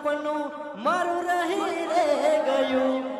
સપનું મારું રહી રે ગયું.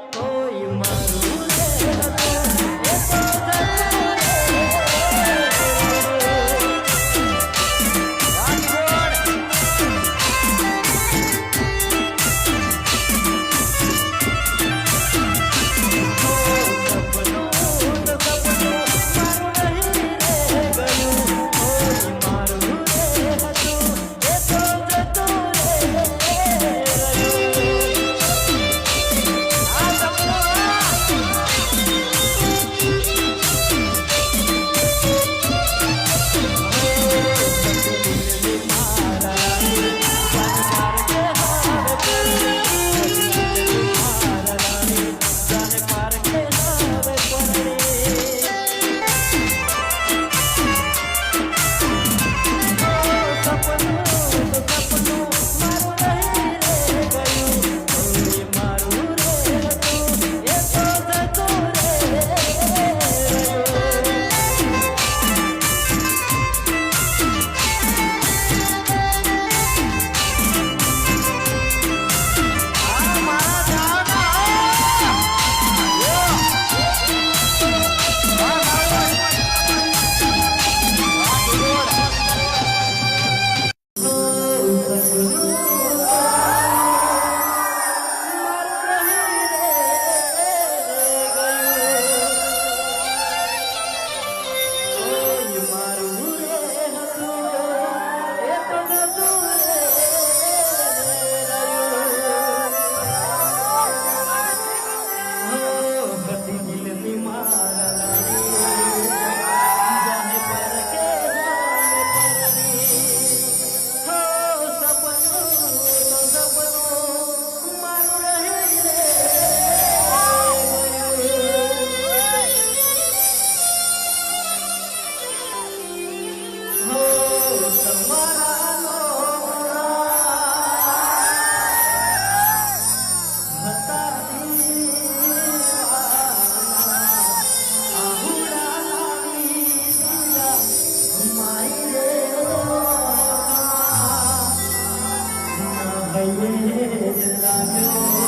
Senhor.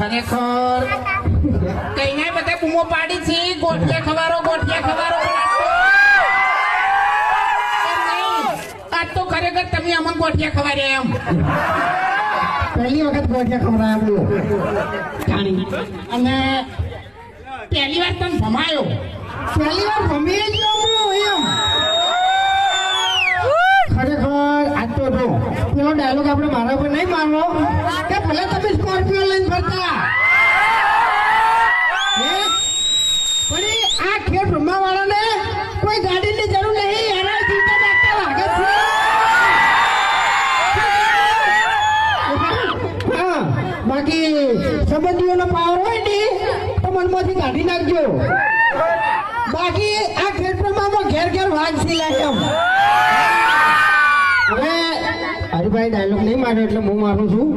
ખરેખર કઈને બધે બૂમો પાડી છે ગોઠિયા ખવારો ગોઠિયા ખવારો. આજ તો ખરેખર તમે અમને ગોઠિયા ખવાડ્યા એમ. પહેલી વખત ગોઠિયા ખવડાયા બોલો. જાણી. અને પહેલી વાર તમે ભમાયો. પહેલી વાર ભમી ગયો એમ. ખરેખર આજ તો પેલો ડાયલોગ આપણે મારા પર નહીં મારવો કે ભલે તમે સ્કોર્પિયો આ ખેડ બ્રહ્માવાળાને કોઈ ગાડીની જરૂર નહીં. એના બાકી સંબંધીઓનો પાવર હોય ને, તો મનમાંથી કાઢી નાખજો. બાકી આ ખેતરમાં ઘેર ઘેર વાઘ સિલાય એમ. હરિભાઈ ડાયલોગ નહીં માર્યો એટલે હું મારું છું.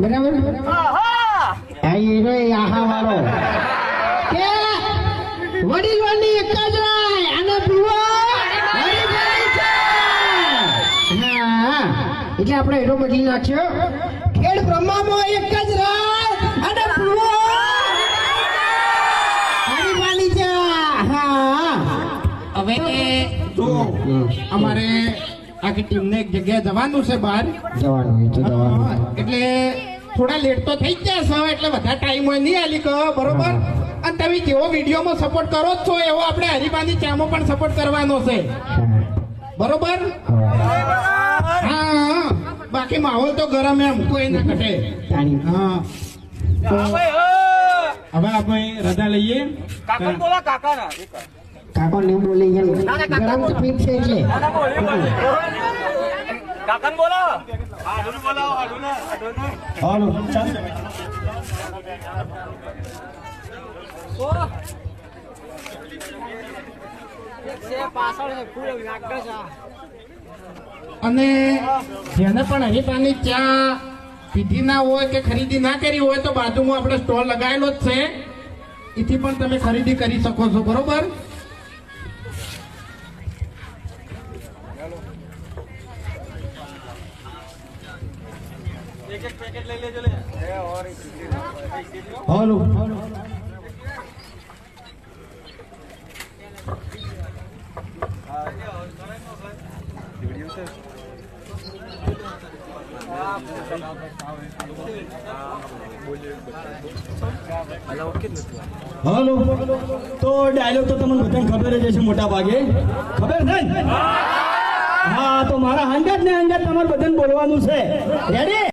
બરાબર? હા રે આહા વાળો કે વડીલોની એક જ રાય અને પીવો એટલે આપણે હીરો બદલી નાખ્યો. ખેડ બ્રહ્મામાં એક જ રાય અને પીવો હા. હવે જો અમારે આખી ટીમને એક જગ્યાએ જવાનું છે બહાર. જવાનું એટલે થોડા લેટ તો થઈ જ છો એટલે વધારે ટાઈમ હોય નહીં આલી કહો બરોબર? અને તમે જેવો વિડીયોમાં સપોર્ટ કરો જ છો એવો આપણે હરિબાની ચામો પણ સપોર્ટ કરવાનો છે. બરોબર? હા. હા. બાકી માહોલ તો ગરમ એમ કોઈ ના ઘટે. હા. હવે આપણે રજા લઈએ. કાકો નહીં બોલી ગયા ગરમ તો છે એટલે. હાલો ચાલ. અને જેને પણ હરીફાની ચા પીધી ના હોય કે ખરીદી ના કરી હોય તો બાજુમાં આપણે સ્ટોલ લગાવેલો જ છે. એથી પણ તમે ખરીદી કરી શકો છો બરોબર? Hello hello. તો ડાયલોગ તો તમને બધાને ખબર જ હશે મોટા ભાગે. ખબર છે હા તો મારા હંગાત ને હંગાત તમારે બધાને બોલવાનું છે. રેડી